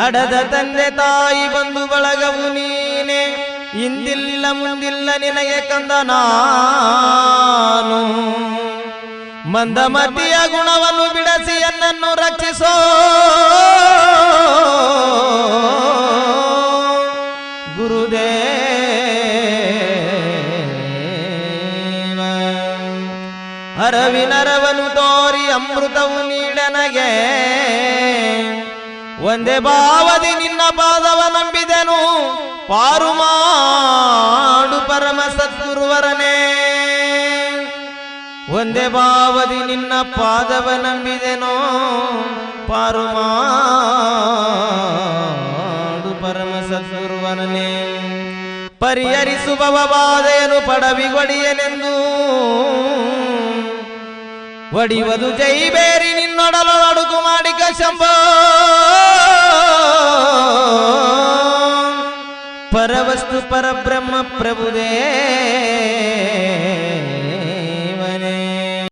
ಹಡದ ತಂದೆ ತಾಯಿ ಬಂಧು ಬಳಗವು ನೀನೆ. ಇಂದಿಲ್ಲ ಮುಂದಿಲ್ಲ ನಿನಗೆ ಕಂದ ನಾನು. ಮಂದಮತಿಯ ಗುಣವನ್ನು ಬಿಡಸಿ ಎನ್ನನ್ನು ರಕ್ಷಿಸೋ. ಗುರುದೇವ ಅರವಿನರವನು ತೋರಿ ಅಮೃತವು ನೀಡನಗೆ. ಒಂದೇ ಭಾವದಿ ನಿನ್ನ ಪಾದವ ನಂಬಿದೆನು. ಪಾರು ಮಾಡು ಪರಮ ಸದ್ಗುರುವರನೇ. ಒಂದೇ ಭಾವದಿ ನಿನ್ನ ಪಾದವ ನಂಬಿದೆನೋ. ಪಾರು ಮಾಡು ಪರಮ ಸದ್ಗುರುವರನೇ. ಪರಿಹರಿಸುವವ ಬಾಧೆಯನ್ನು ಪಡವಿಗೊಡಿಯನೆಂದು. ಒಡಿವದು ಜೈಬೇರಿ ನಿನ್ನೊಡಲು ಅಡುಗು ಮಾಡಿಕ ಶಂಭೋ. पर वस्तु परवस्तु परब्रह्म प्रभुदेव